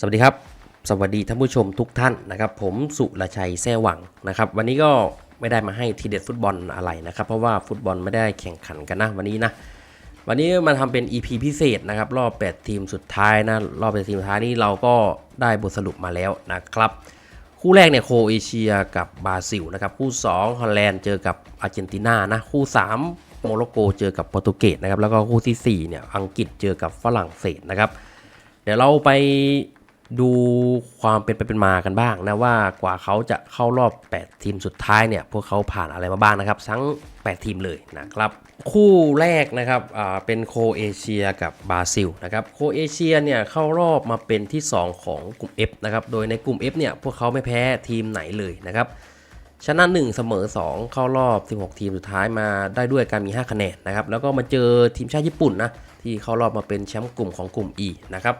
สวัสดีครับ สวัสดีท่านผู้ชมทุกท่านนะครับ ผมสุรชัยแซ่หวังนะครับ วันนี้ก็ไม่ได้มาให้ทีเด็ดฟุตบอลอะไรนะครับ เพราะว่าฟุตบอลไม่ได้แข่งขันกันนะวันนี้นะ วันนี้มาทำเป็น EP พิเศษนะครับ รอบ 8 ทีมสุดท้ายนะรอบ 8 ทีมสุดท้ายนี้เราก็ได้บทสรุปมาแล้วนะครับ คู่แรกเนี่ยโครเอเชียกับบราซิลนะครับ คู่2ฮอลแลนด์เจอกับอาร์เจนตินานะคู่ 3 โมร็อกโกเจอกับโปรตุเกสนะครับแล้วก็คู่ทีสี่4เนี่ยอังกฤษเจอกับฝรั่งเศสนะครับเดี๋ยวเราไป ดูความเป็นไปเป็นมากันบ้างนะว่ากว่าเขาจะเข้ารอบ 8 ทีมสุดท้ายเนี่ยพวกเขาผ่านอะไรมาบ้างนะครับ ทั้ง 8 ทีมเลยนะครับ คู่แรกนะครับเป็นโคเอเชียกับบราซิลนะครับโคเอเชียเนี่ยเข้ารอบมาเป็นที่ 2 ของกลุ่ม F นะครับโดยในกลุ่ม F เนี่ยพวกเขาไม่แพ้ทีมไหนเลยนะครับชนะ 1 เสมอ 2 เข้ารอบ 16 ทีมสุดท้ายมาได้ด้วยการมี 5 คะแนนนะครับแล้วก็มาเจอทีมชาติญี่ปุ่นนะที่เข้ารอบมาเป็นแชมป์กลุ่มของกลุ่ม E นะครับ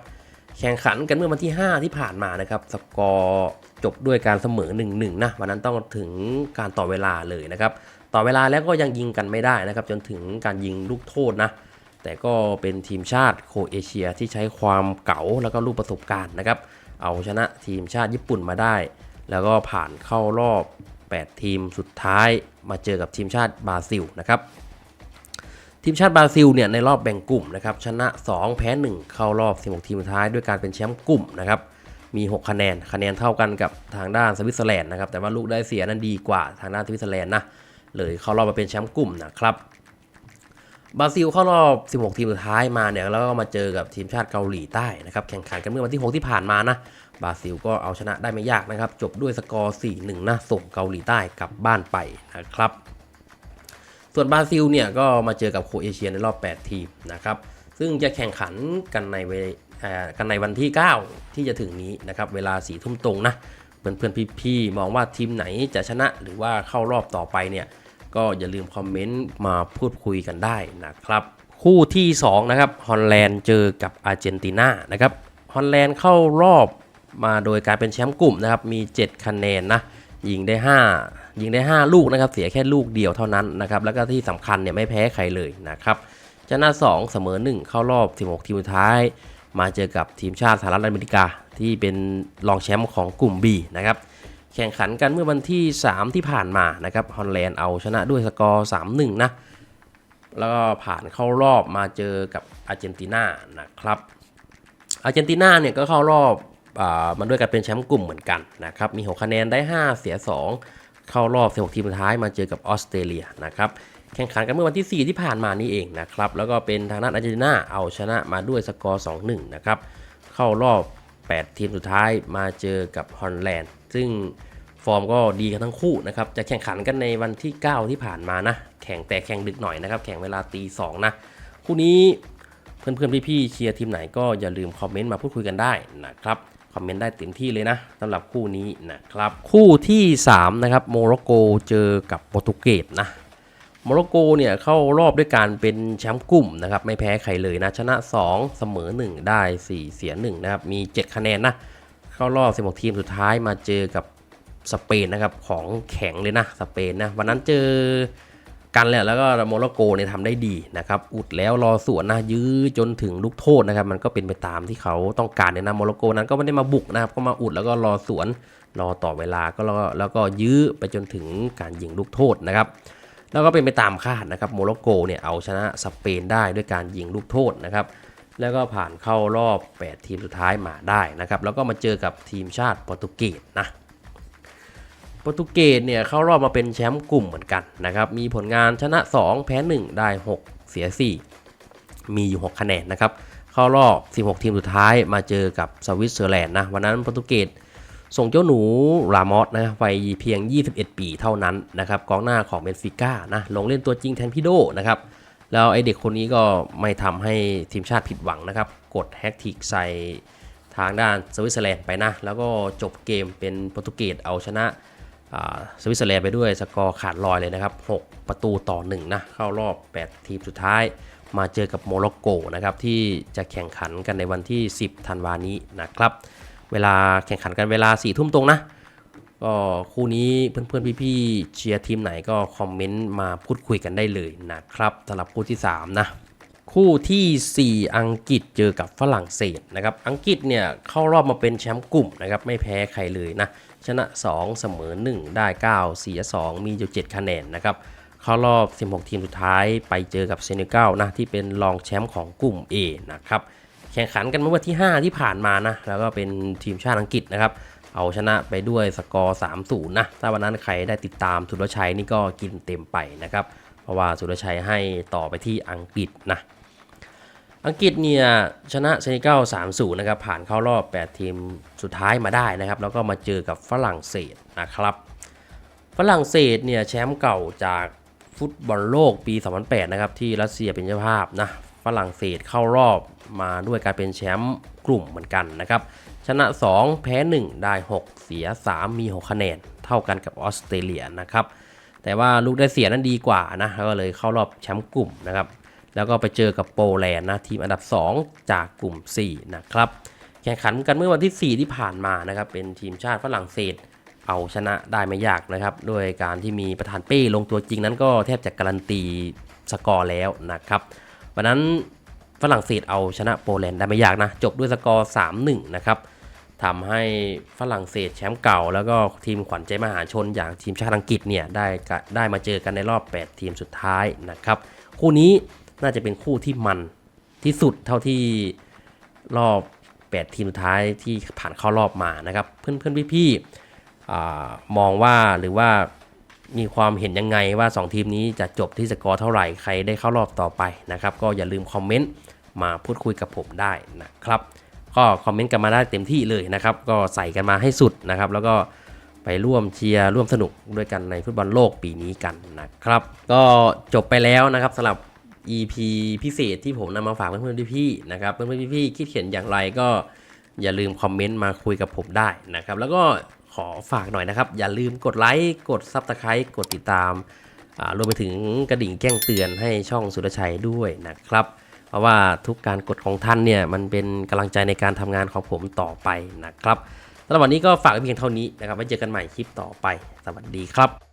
แข่งขันกันเมื่อวันที่ 5 ที่ผ่านมานะครับ สกอร์จบด้วยการเสมอ 1-1 นะ วันนั้นต้องถึงการต่อเวลาเลยนะครับ ต่อเวลาแล้วก็ยังยิงกันไม่ได้นะครับ จนถึงการยิงลูกโทษนะ แต่ก็เป็นทีมชาติโคเอเชียที่ใช้ความเก๋าแล้วก็ลูกประสบการณ์นะครับ เอาชนะทีมชาติญี่ปุ่นมาได้ แล้วก็ผ่านเข้ารอบ 8 ทีมสุดท้ายมาเจอกับทีมชาติบราซิลนะครับ ทีมชาติบราซิลเนี่ยในรอบแบ่งกลุ่มนะครับชนะ 2 แพ้ 1 เข้ารอบ 16 ทีมสุดท้ายด้วยการเป็นแชมป์กลุ่มนะครับมี 6 คะแนนคะแนนเท่ากันกับทางด้านสวิตเซอร์แลนด์นะครับแต่ว่าลูกได้เสียนั้นดีกว่าทางด้านสวิตเซอร์แลนด์นะเลยเข้ารอบมาเป็นแชมป์กลุ่มนะครับบราซิลเข้ารอบ 16 ทีมสุดท้ายมาเนี่ยแล้วก็มาเจอกับทีมชาติเกาหลีใต้นะครับแข่งขันกันเมื่อวันที่ 6 ที่ผ่านมานะบราซิลก็เอาชนะได้ไม่ยากนะครับจบด้วยสกอร์ 4-1นะส่งเกาหลีใต้กลับบ้านไปนะครับ ส่วนบราซิลเนี่ยก็มาเจอกับโคเอเชียในรอบ 8 ทีมนะครับซึ่งจะแข่งขันกันในเวกันในวันที่ 9 ที่จะถึงนี้นะครับเวลา4ทุ่มตรงนะเพื่อนๆพี่ๆมองว่าทีมไหนจะชนะหรือว่าเข้ารอบต่อไปเนี่ยก็อย่าลืมคอมเมนต์มาพูดคุยกันได้นะครับ คู่ที่ 2 นะครับฮอลแลนด์เจอกับอาร์เจนตินานะครับฮอลแลนด์เข้ารอบมาโดยการเป็นแชมป์กลุ่มนะครับมี 7 คะแนนนะ ยิงได้ 5 ยิงได้ 5 ลูกนะครับ เสียแค่ลูกเดียวเท่านั้นนะครับ แล้วก็ที่สำคัญเนี่ยไม่แพ้ใครเลยนะครับชนะ 2 เสมอ 1 เข้ารอบ 16 ทีมสุดท้าย มาเจอกับทีมชาติสหรัฐอเมริกา ที่เป็นรองแชมป์ของกลุ่ม B นะครับ แข่งขันกันเมื่อวันที่ 3 ที่ผ่านมานะครับฮอลแลนด์เอาชนะด้วยสกอร์ 3-1 นะ แล้วก็ผ่านเข้ารอบมาเจอกับอาร์เจนตินานะครับอาร์เจนตินาเนี่ยก็เข้ารอบ อามันด้วยกันเป็นแชมป์กลุ่มเหมือนกันนะครับ มี 6 คะแนนได้ 5 เสีย 2 เข้ารอบ 16 ทีมสุดท้ายมาเจอกับออสเตรเลียนะครับ แข่งขันกันเมื่อวันที่ 4 ที่ผ่านมานี่เองนะครับ แล้วก็เป็นทางด้านอาร์เจนตินาเอาชนะมาด้วยสกอร์ 2-1 นะครับ เข้ารอบ 8 ทีมสุดท้ายมาเจอกับฮอลแลนด์ ซึ่งฟอร์มก็ดีกันทั้งคู่นะครับ จะแข่งขันกันในวันที่ 9 ที่ผ่านมานะ แข่งแต่แข่งดึกหน่อยนะครับ แข่งเวลาตีสองนะ คู่นี้เพื่อนๆพี่ๆเชียร์ทีมไหนก็อย่าลืมคอมเมนต์มาพูดคุยกันได้นะครับ คอมเมนต์ได้เต็มที่เลยนะสำหรับคู่นี้นะครับ คู่ที่ 3 นะครับโมร็อกโกเจอกับโปรตุเกสนะโมร็อกโกเนี่ยเข้ารอบด้วยการเป็นแชมป์กลุ่มนะครับไม่แพ้ใครเลยนะ ชนะ 2 เสมอ 1 ได้ 4 เสีย 1 นะครับ มี 7 คะแนนนะ เข้ารอบ 16 ทีมสุดท้ายมาเจอกับสเปนนะครับของแข็งเลยนะสเปนนะวันนั้นเจอ กันแหละแล้วก็โมร็อกโกเนี่ยทำได้ดีนะครับอุดแล้วรอสวนนะยื้อจนถึงลูกโทษนะครับมันก็เป็นไปตามที่เขาต้องการเนี่ยนะโมร็อกโกนั้นก็ไม่ได้มาบุกนะครับก็มาอุดแล้วก็รอสวนรอต่อเวลาก็แล้วก็แล้วก็ยื้อไปจนถึงการยิงลูกโทษนะครับแล้วก็เป็นไปตามคาดนะครับโมร็อกโกเนี่ยเอาชนะสเปนได้ด้วยการยิงลูกโทษนะครับแล้วก็ผ่านเข้ารอบ 8 ทีมสุดท้ายมาได้นะครับแล้วก็มาเจอกับทีมชาติโปรตุเกสนะ ปรตุเกสเนี่ยเข้ารอบมาเป็นแชมป์กลุ่มเหมือนกันนะครับมีผลงานชนะ 2 แพ้ 1 ได้ 6 เสีย 4 มีอยู่ 6 คะแนนนะครับเข้ารอบ 16 ทีมสุดท้ายมาเจอกับสวิตเซอร์แลนด์นะวันนั้นโปรตุเกสส่งเจ้าหนูรามอสนะวัยเพียง 21 ปีเท่านั้นนะครับกองหน้าของเบนฟิก้านะลงเล่นตัวจริงแทนพี่โดนะครับแล้วไอเด็กคนนี้ก็ไม่ทำให้ทีมชาติผิดหวังนะครับกดแฮกทิกใส่ทางด้านสวิตเซอร์แลนด์ไปนะแล้วก็จบเกมเป็นโปรตุเกสเอาชนะ สวิตเซอร์แลนด์ไปด้วยสกอร์ขาดลอยเลยนะครับ 6 ประตูต่อ 1 นะ เข้ารอบ 8 ทีมสุดท้าย มาเจอกับโมร็อกโกนะครับ ที่จะแข่งขันกันในวันที่ 10 ธันวานี้นะครับ เวลาแข่งขันกันเวลา4ี่ทุ่มตรงนะ ก็คู่นี้เพื่อนๆ พี่ๆเชียร์ทีมไหนก็คอมเมนต์มาพูดคุยกันได้เลยนะครับสำหรับคู่ที่ 3 นะคู่ทีสี่4 อังกฤษเจอกับฝรั่งเศสนะครับ อังกฤษเนี่ยเข้ารอบมาเป็นแชมป์กลุ่มนะครับ ไม่แพ้ใครเลยนะ ชนะ 2 เสมอ 1 ได้ 9 เสีย 2 มีอยู่ 7 คะแนนนะครับเข้ารอบ 16 ทีมสุดท้ายไปเจอกับเซเนกัลนะที่เป็นรองแชมป์ของกลุ่ม A นะครับแข่งขันกันเมื่อวันที่ 5 ที่ผ่านมานะแล้วก็เป็นทีมชาติอังกฤษนะครับเอาชนะไปด้วยสกอร์ 3-0 นะ ถ้าวันนั้นใครได้ติดตามสุรชัยนี่ก็กินเต็มไปนะครับ เพราะว่าสุรชัยให้ต่อไปที่อังกฤษนะ อังกฤษเนี่ยชนะเซเนกัล3-0นะครับผ่านเข้ารอบ 8 ทีมสุดท้ายมาได้นะครับ แล้วก็มาเจอกับฝรั่งเศสนะครับ ฝรั่งเศสเนี่ยแชมป์เก่าจากฟุตบอลโลกปี 2008 นะครับ ที่รัสเซียเป็นเจ้าภาพนะฝรั่งเศสเข้ารอบมาด้วยการเป็นแชมป์กลุ่มเหมือนกันนะครับ ชนะ 2 แพ้ 1 ได้ 6 เสีย 3 มี 6 คะแนน เท่ากันกับออสเตรเลียนะครับ แต่ว่าลูกได้เสียนั้นดีกว่านะก็เลยเข้ารอบแชมป์กลุ่มนะครับ แล้วก็ไปเจอกับโปแลนด์นะทีมอันดับ 2 จากกลุ่ม 4 นะครับ แข่งขันกันเมื่อวันที่ 4 ที่ผ่านมานะครับเป็นทีมชาติฝรั่งเศสเอาชนะได้ไม่ยากนะครับด้วยการที่มีประธานเป้ลงตัวจริงนั้นก็แทบจะการันตีสกอร์แล้วนะครับวันนั้นฝรั่งเศสเอาชนะโปแลนด์ได้ไม่ยากนะ จบด้วยสกอร์ 3-1 นะครับทำให้ฝรั่งเศสแชมป์เก่า แล้วก็ทีมขวัญใจมหาชนอย่างทีมชาติอังกฤษเนี่ยได้ได้มาเจอกันในรอบ 8 ทีมสุดท้ายนะครับ คู่นี้ น่าจะเป็นคู่ที่มันที่สุดเท่าที่รอบ 8 ทีมสุดท้ายที่ผ่านเข้ารอบมานะครับ เพื่อนๆพี่ๆอามองว่าหรือว่ามีความเห็นยังไงว่า 2 ทีมนี้จะจบที่สกอร์เท่าไหร่ใครได้เข้ารอบต่อไปนะครับ ก็อย่าลืมคอมเมนต์มาพูดคุยกับผมได้นะครับ ก็คอมเมนต์กันมาได้เต็มที่เลยนะครับ ก็ใส่กันมาให้สุดนะครับ แล้วก็ไปร่วมเชียร์ร่วมสนุกด้วยกันในฟุตบอลโลกปีนี้กันนะครับ ก็จบไปแล้วนะครับสำหรับ EP พิเศษที่ผมนำมาฝากเพื่อนๆพี่ๆนะครับเพื่อนๆพี่ๆคิดเห็นอย่างไรก็อย่าลืมคอมเมนต์มาคุยกับผมได้นะครับแล้วก็ขอฝากหน่อยนะครับ อย่าลืมกดไลค์กดซับสไคร b ์กดติดตามอ่ารวมไปถึงกระดิ่งแจ้งเตือนให้ช่องสุรชัยด้วยนะครับ เพราะว่าทุกการกดของท่านเนี่ยมันเป็นกำลังใจในการทำงานของผมต่อไปนะครับสำหรับวันนี้ก็ฝากเพียงเท่านี้นะครับไว้เจอกันใหม่คลิปต่อไป สวัสดีครับ